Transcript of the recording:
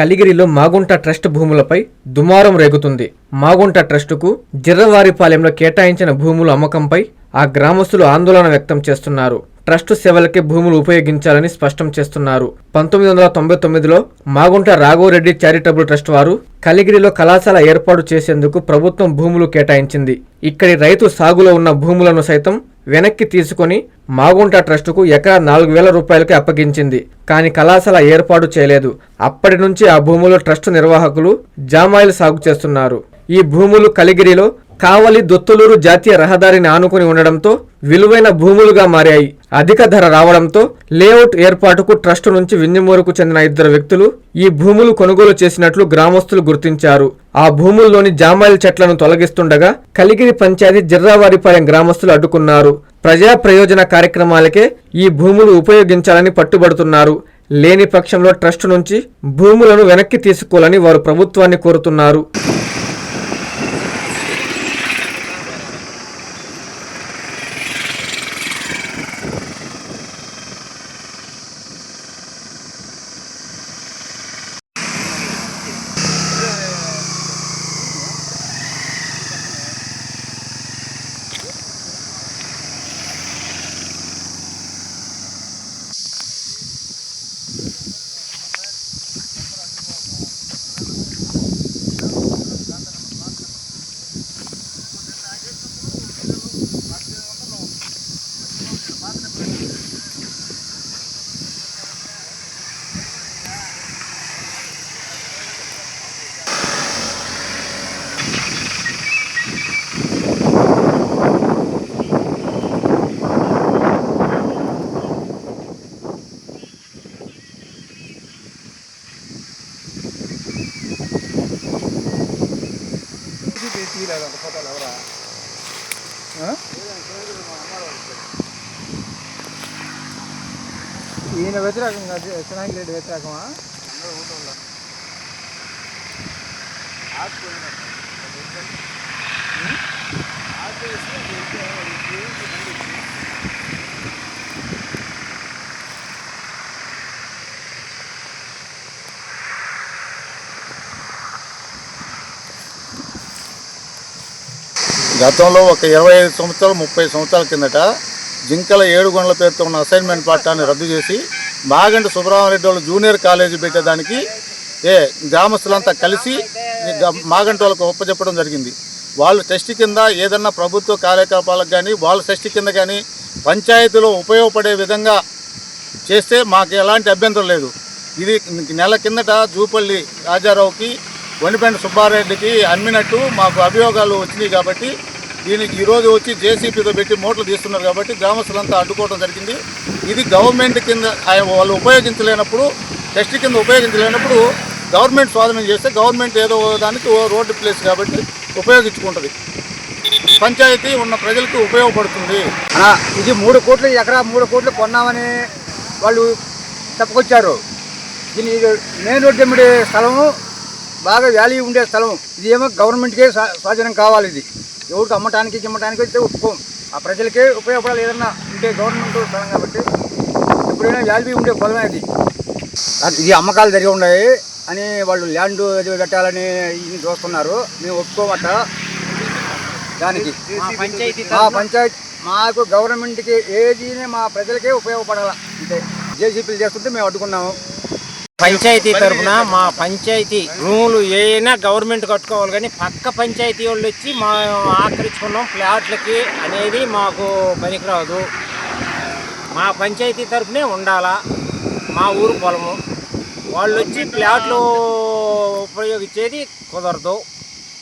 కలిగిరిలో Magunta trust భూములపై దుమారం రేగుతుంది. మాగుంట ట్రస్టుకు జిర్రవారిపాలెంలో కేటాయించిన భూముల అమ్మకంపై ఆ గ్రామస్తులు ఆందోళన వ్యక్తం చేస్తున్నారు. ట్రస్టు సేవలకే భూములు ఉపయోగించాలని స్పష్టం చేస్తున్నారు. పంతొమ్మిది వందల తొంభై తొమ్మిదిలో మాగుంట రాఘవరెడ్డి చారిటబుల్ ట్రస్ట్ వారు కలిగిరిలో కళాశాల ఏర్పాటు చేసేందుకు ప్రభుత్వం భూములు కేటాయించింది. ఇక్కడి రైతు సాగులో ఉన్న భూములను సైతం వెనక్కి తీసుకొని మాగుంట ట్రస్టుకు ఎకరా నాలుగు వేల రూపాయలకి అప్పగించింది. కానీ కళాశాల ఏర్పాటు చేయలేదు. అప్పటి నుంచి ఆ భూములు ట్రస్టు నిర్వాహకులు జామాయిలు సాగు చేస్తున్నారు. ఈ భూములు కలిగిరిలో కావలి దొత్తులూరు జాతీయ రహదారిని ఆనుకుని ఉండడంతో విలువైన భూములుగా మారాయి. అధిక ధర రావడంతో లేఅవుట్ ఏర్పాటుకు ట్రస్ట్ నుంచి వింజమూరుకు చెందిన ఇద్దరు వ్యక్తులు ఈ భూములు కొనుగోలు చేసినట్లు గ్రామస్తులు గుర్తించారు. ఆ భూముల్లోని జామాయిల చెట్లను తొలగిస్తుండగా కలిగిరి పంచాయతీ జిర్రావారిపాలెం గ్రామస్తులు అడ్డుకున్నారు. ప్రజా ప్రయోజన కార్యక్రమాలకే ఈ భూములు ఉపయోగించాలని పట్టుబడుతున్నారు. లేని పక్షంలో ట్రస్ట్ నుంచి భూములను వెనక్కి తీసుకోవాలని వారు ప్రభుత్వాన్ని కోరుతున్నారు. ఈయన వ్యతిరేకంగా చిన్నాకి రెడ్డి వ్యతిరేకమా? గతంలో ఒక ఇరవై ఐదు సంవత్సరాలు ముప్పై సంవత్సరాల కిందట జింకల ఏడుగొండల పేరుతో ఉన్న అసైన్మెంట్ పట్టాన్ని రద్దు చేసి మాగంటి సుబ్రహ్మరెడ్డి వాళ్ళు జూనియర్ కాలేజీ పెట్టేదానికి ఏ గ్రామస్తులంతా కలిసి గ- మాగంటి వాళ్ళకు ఒప్పచెప్పడం జరిగింది. వాళ్ళు టెస్ట్ కింద ఏదన్నా ప్రభుత్వ కార్యకలాపాలకు కానీ వాళ్ళ టెస్ట్ కింద కానీ పంచాయతీలో ఉపయోగపడే విధంగా చేస్తే మాకు ఎలాంటి అభ్యంతరం లేదు. ఇది నెల కిందట జూపల్లి రాజారావుకి వనిపెండ సుబ్బారెడ్డికి అమ్మినట్టు మాకు అభియోగాలు వచ్చినాయి కాబట్టి దీనికి ఈరోజు వచ్చి జేసీపీతో పెట్టి మోట్లు తీస్తున్నారు కాబట్టి గ్రామస్తులంతా అడ్డుకోవడం జరిగింది. ఇది గవర్నమెంట్ కింద వాళ్ళు ఉపయోగించలేనప్పుడు టెస్ట్ కింద ఉపయోగించలేనప్పుడు గవర్నమెంట్ స్వాధీనం చేస్తే గవర్నమెంట్ ఏదో దానికి ఓ రోడ్డు ప్లేస్ కాబట్టి ఉపయోగించుకుంటుంది. పంచాయతీ ఉన్న ప్రజలకు ఉపయోగపడుతుంది. ఇది మూడు కోట్లు ఎకరా మూడు కోట్లు కొన్నామని వాళ్ళు చెప్పుకొచ్చారు. దీని ఇది మెయిన్ రోడ్డు ఎమ్మడి స్థలము బాగా వ్యాల్యూ ఉండే స్థలం ఇది ఏమో గవర్నమెంట్కే స్వాధీనం కావాలి ఇది. ఎవరికి అమ్మటానికి గిమ్మటానికి అయితే ఒప్పుకోం. ఆ ప్రజలకే ఉపయోగపడాలి ఏదన్నా ఉంటే గవర్నమెంట్ స్థలం కాబట్టి. ఎప్పుడైనా వాల్యూ ఉండే పొలమే ఇది అది- ఇది అమ్మకాలు జరిగి ఉన్నాయి అని వాళ్ళు ల్యాండ్ అది పెట్టాలని ఇది చూస్తున్నారు. మేము ఒప్పుకోమట. దానికి. మా పంచాయతీ మాకు గవర్నమెంట్కి ఏది మా ప్రజలకే ఉపయోగపడాల. అంటే జేసీపీలు చేస్తుంటే మేము అడ్డుకున్నాము. పంచాయతీ తరఫున మా పంచాయతీ రూములు ఏమైనా గవర్నమెంట్ కట్టుకోవాలి కానీ పక్క పంచాయతీ వాళ్ళు వచ్చి మా ఆక్రమించుకున్నాం ఫ్లాట్లకి అనేది మాకు పనికిరాదు. మా పంచాయతీ తరఫునే ఉండాలా? మా ఊరు పొలము. వాళ్ళు వచ్చి ఫ్లాట్లు ఉపయోగించేది కుదరదు.